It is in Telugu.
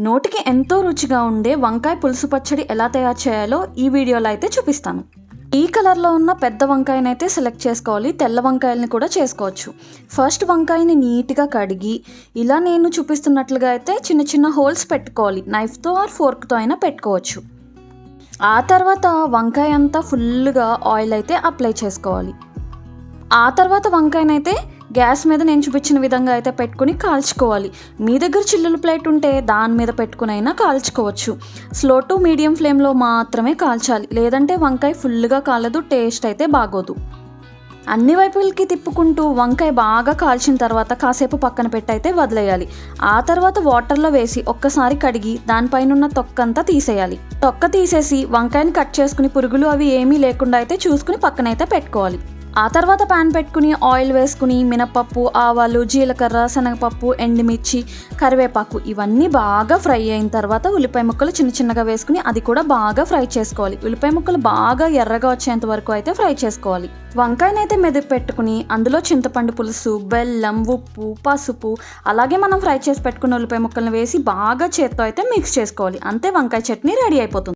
నోటికి ఎంతో రుచిగా ఉండే వంకాయ పులుసు పచ్చడి ఎలా తయారు చేయాలో ఈ వీడియోలో అయితే చూపిస్తాను. ఈ కలర్లో ఉన్న పెద్ద వంకాయనైతే సెలెక్ట్ చేసుకోవాలి. తెల్ల వంకాయల్ని కూడా చేసుకోవచ్చు. ఫస్ట్ వంకాయని నీట్గా కడిగి ఇలా నేను చూపిస్తున్నట్లుగా అయితే చిన్న చిన్న హోల్స్ పెట్టుకోవాలి. నైఫ్తో ఆర్ ఫోర్క్తో అయినా పెట్టుకోవచ్చు. ఆ తర్వాత వంకాయ అంతా ఫుల్గా ఆయిల్ అయితే అప్లై చేసుకోవాలి. ఆ తర్వాత వంకాయనైతే గ్యాస్ మీద నేను చూపించిన విధంగా అయితే పెట్టుకుని కాల్చుకోవాలి. మీ దగ్గర చిల్లుల ప్లేట్ ఉంటే దాని మీద పెట్టుకుని అయినా కాల్చుకోవచ్చు. స్లో టు మీడియం ఫ్లేమ్లో మాత్రమే కాల్చాలి. లేదంటే వంకాయ ఫుల్గా కాలదు టేస్ట్ అయితే బాగోదు. అన్ని వైపులకి తిప్పుకుంటూ వంకాయ బాగా కాల్చిన తర్వాత కాసేపు పక్కన పెట్టి అయితే వదిలేయాలి. ఆ తర్వాత వాటర్లో వేసి ఒక్కసారి కడిగి దానిపైన ఉన్న తొక్కంతా తీసేయాలి. తొక్క తీసేసి వంకాయని కట్ చేసుకుని పురుగులు అవి ఏమీ లేకుండా అయితే చూసుకుని పక్కనైతే పెట్టుకోవాలి. ఆ తర్వాత పాన్ పెట్టుకుని ఆయిల్ వేసుకుని మినపప్పు ఆవాలు జీలకర్ర శనగపప్పు ఎండుమిర్చి కరివేపాకు ఇవన్నీ బాగా ఫ్రై అయిన తర్వాత ఉల్లిపాయ ముక్కలు చిన్న చిన్నగా వేసుకుని అది కూడా బాగా ఫ్రై చేసుకోవాలి. ఉల్లిపాయ ముక్కలు బాగా ఎర్రగా వచ్చేంత వరకు అయితే ఫ్రై చేసుకోవాలి. వంకాయనైతే మెదిపి పెట్టుకుని అందులో చింతపండు పులుసు బెల్లం ఉప్పు పసుపు అలాగే మనం ఫ్రై చేసి పెట్టుకున్న ఉల్లిపాయ ముక్కలను వేసి బాగా చేత్తో అయితే మిక్స్ చేసుకోవాలి. అంతే వంకాయ చట్నీ రెడీ అయిపోతుంది.